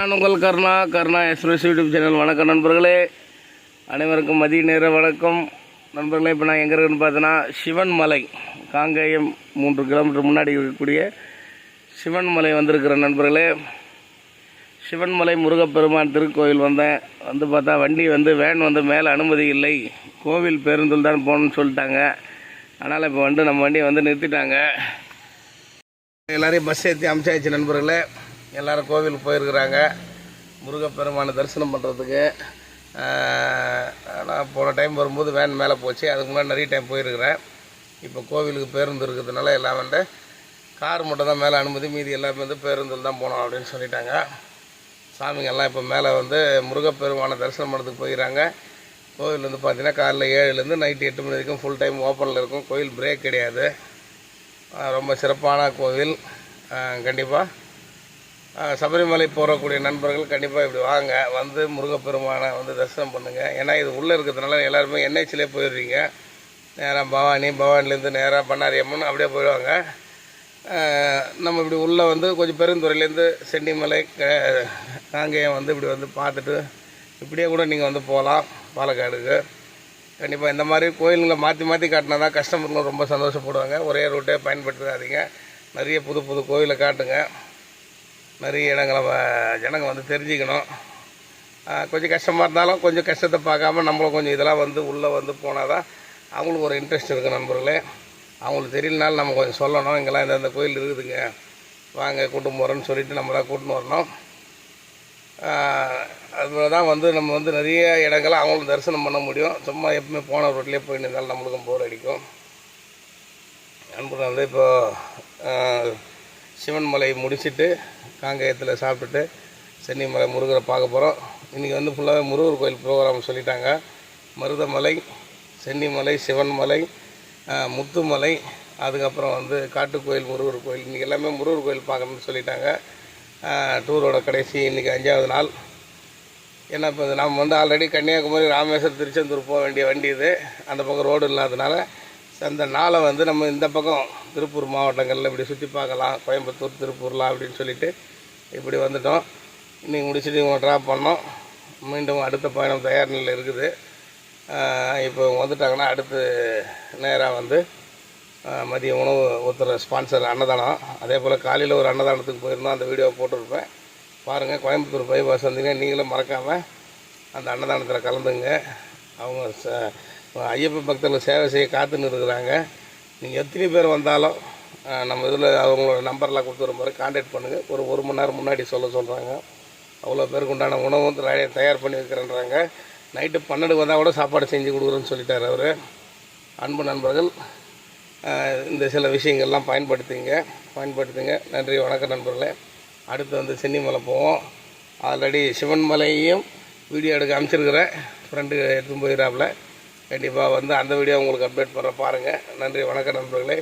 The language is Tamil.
நான் உங்கள் Karuna Karuna Express YouTube channel. வணக்கம் நண்பர்களே. அனைவருக்கும் மதிய நேர வணக்கம். நண்பர்களே இப்போ நான் எங்கே இருக்குன்னு பார்த்தோன்னா சிவன் மலை காங்கேயம் மூன்று கிலோமீட்டர் முன்னாடி இருக்கக்கூடிய சிவன் மலை வந்திருக்கிற நண்பர்களே. சிவன்மலை முருகப்பெருமான் திருக்கோயில் வந்தேன். வந்து பார்த்தா வண்டி வந்து வேன் வந்து மேலே அனுமதி இல்லை. கோவில் பேருந்தில் தான் போகணும்னு சொல்லிட்டாங்க. அதனால் இப்போ வந்து நம்ம வண்டியை வந்து நிறுத்திட்டாங்க. எல்லோரையும் பஸ் ஏற்றி அமிச்சாச்சு நண்பர்களே. எல்லாரும் கோவிலுக்கு போயிருக்கிறாங்க. முருகப்பெருமானை தரிசனம் பண்ணுறதுக்கு நான் போன டைம் வரும்போது வேன் மேலே போச்சு. அதுக்கு முன்னாடி நிறைய டைம் போயிருக்கிறேன். இப்போ கோவிலுக்கு பேருந்து இருக்கிறதுனால எல்லாம் வந்து கார் மட்டும் தான் மேலே அனுமதி மீதி எல்லாமே வந்து பேருந்தில் தான் போனோம் அப்படின்னு சொல்லிட்டாங்க. சாமிங்கெல்லாம் இப்போ மேலே வந்து முருகப்பெருமானை தரிசனம் பண்ணுறதுக்கு போயிடறாங்க கோவில் வந்து பார்த்திங்கன்னா காலைல ஏழுலேருந்து நைட்டு எட்டு மணி வரைக்கும் ஃபுல் டைம் ஓப்பனில் இருக்கும். கோயில் பிரேக் கிடையாது. ரொம்ப சிறப்பான கோவில். கண்டிப்பாக சபரிமலை போகக்கூடிய நண்பர்கள் கண்டிப்பாக இப்படி வாங்க. வந்து முருகப்பெருமானை வந்து தரிசனம் பண்ணுங்கள் ஏன்னா இது உள்ளே இருக்கிறதுனால எல்லாருமே என்ஐச்சிலே போயிடுறீங்க. நேராக பவானி பவானிலேருந்து நேராக பண்ணாரி அம்மன் அப்படியே போயிடுவாங்க. நம்ம இப்படி உள்ளே வந்து கொஞ்சம் பெருந்துறையிலேருந்து சென்னிமலை க- காங்கேயம் வந்து இப்படி வந்து பார்த்துட்டு இப்படியே கூட நீங்கள் வந்து போகலாம் பாலக்காடுக்கு. கண்டிப்பாக இந்த மாதிரி கோயிலுங்களை மாற்றி மாற்றி காட்டினா தான் கஸ்டமர்களும் ரொம்ப சந்தோஷப்படுவாங்க. ஒரே ரூட்டே பயன்படுத்தாதீங்க. நிறைய புது புது கோயிலை காட்டுங்க. நிறைய இடங்களை ஜனங்கள் ஜனங்க வந்து தெரிஞ்சுக்கணும். கொஞ்சம் கஷ்டமாக இருந்தாலும் கொஞ்சம் கஷ்டத்தை பார்க்காம நம்மளும் கொஞ்சம் இதெல்லாம் வந்து உள்ளே வந்து போனால் தான் அவங்களுக்கு ஒரு இன்ட்ரெஸ்ட் இருக்குது நண்பர்களே. அவங்களுக்கு தெரியலனாலும் நம்ம கொஞ்சம் சொல்லணும். இங்கெல்லாம் இந்த இந்த கோயில் இருக்குதுங்க. வாங்க கூட்டம் போகிறோன்னு சொல்லிட்டு நம்மளா கூட்டின்னு வரணும். அதுபோல் தான் வந்து நம்ம வந்து நிறைய இடங்களை அவங்களும் தரிசனம் பண்ண முடியும். சும்மா எப்பவுமே போன ரோட்லேயே போயிட்டு இருந்தாலும் நம்மளுக்கும் போர் அடிக்கும். நண்பர்கள் வந்து இப்போ சிவன் மலை முடிச்சுட்டு காங்கேயத்தில் சாப்பிட்டுட்டு சென்னிமலை முருகரை பார்க்க போகிறோம் இன்றைக்கி வந்து ஃபுல்லாகவே முருகர் கோயில் ப்ரோக்ராம் சொல்லிட்டாங்க. மருதமலை சென்னிமலை சிவன்மலை முத்துமலை அதுக்கப்புறம் வந்து காட்டுக்கோயில் முருகர் கோயில். இன்றைக்கி எல்லாமே முருகர் கோயில் பார்க்கணும்னு சொல்லிட்டாங்க. டூரோட கடைசி இன்றைக்கி அஞ்சாவது நாள். ஏன்னா இப்போ நம்ம வந்து ஆல்ரெடி கன்னியாகுமரி ராமேஸ்வரம் திருச்செந்தூர் போக வேண்டிய வண்டி இது. அந்த பக்கம் ரோடு இல்லாததுனால அந்த நாளை வந்து நம்ம இந்த பக்கம் திருப்பூர் மாவட்டங்களில் இப்படி சுற்றி பார்க்கலாம். கோயம்புத்தூர் திருப்பூர்லாம் அப்படின்னு சொல்லிட்டு இப்படி வந்துட்டோம். இன்றைக்கி முடிச்சுட்டு இவங்க ட்ராப் பண்ணோம். மீண்டும் அடுத்த பயணம் தயார் நிலையில் இருக்குது. இப்போ வந்துட்டாங்கன்னா அடுத்து நேராக வந்து மதிய உணவு ஒருத்தர் ஸ்பான்சர் அன்னதானம். அதே போல் காலையில் ஒரு அன்னதானத்துக்கு போயிருந்தோம். அந்த வீடியோ போட்டிருப்பேன். பாருங்கள் கோயம்புத்தூர் பைபாஸ் வந்தீங்கன்னா நீங்களும் மறக்காமல் அந்த அன்னதானத்தில் கலந்துங்க. அவங்க ச- ஐயப்ப பக்தர்கள் சேவை செய்ய காத்துன்னு இருக்கிறாங்க. நீங்கள் எத்தனை பேர் வந்தாலும் நம்ம இதில் அவங்களோட நம்பர்லாம் கொடுத்துற மாதிரி காண்டாக்ட் பண்ணுங்கள் ஒரு ஒரு மணி நேரம் முன்னாடி சொல்ல சொல்கிறாங்க அவ்வளோ பேருக்கு உண்டான உணவும் தயா- தயார் பண்ணி வைக்கிறேன்றாங்க. நைட்டு பன்னெண்டு வந்தால் கூட சாப்பாடு செஞ்சு கொடுக்குறேன்னு சொல்லிட்டார் அவர். அன்பு நண்பர்கள் இந்த சில விஷயங்கள்லாம் பயன்படுத்துங்க. பயன்படுத்துங்க. நன்றி வணக்கம் நண்பர்களே. அடுத்து வந்து சென்னிமலை போவோம். ஆல்ரெடி சிவன்மலையையும் வீடியோ எடுக்க அமைச்சிருக்கிறேன் ஃப்ரெண்டு எடுத்துன்னு போயிடாப்புல கண்டிப்பாக வந்து அந்த வீடியோ உங்களுக்கு அப்டேட் பண்ண பாருங்கள் நன்றி வணக்கம் நண்பர்களே.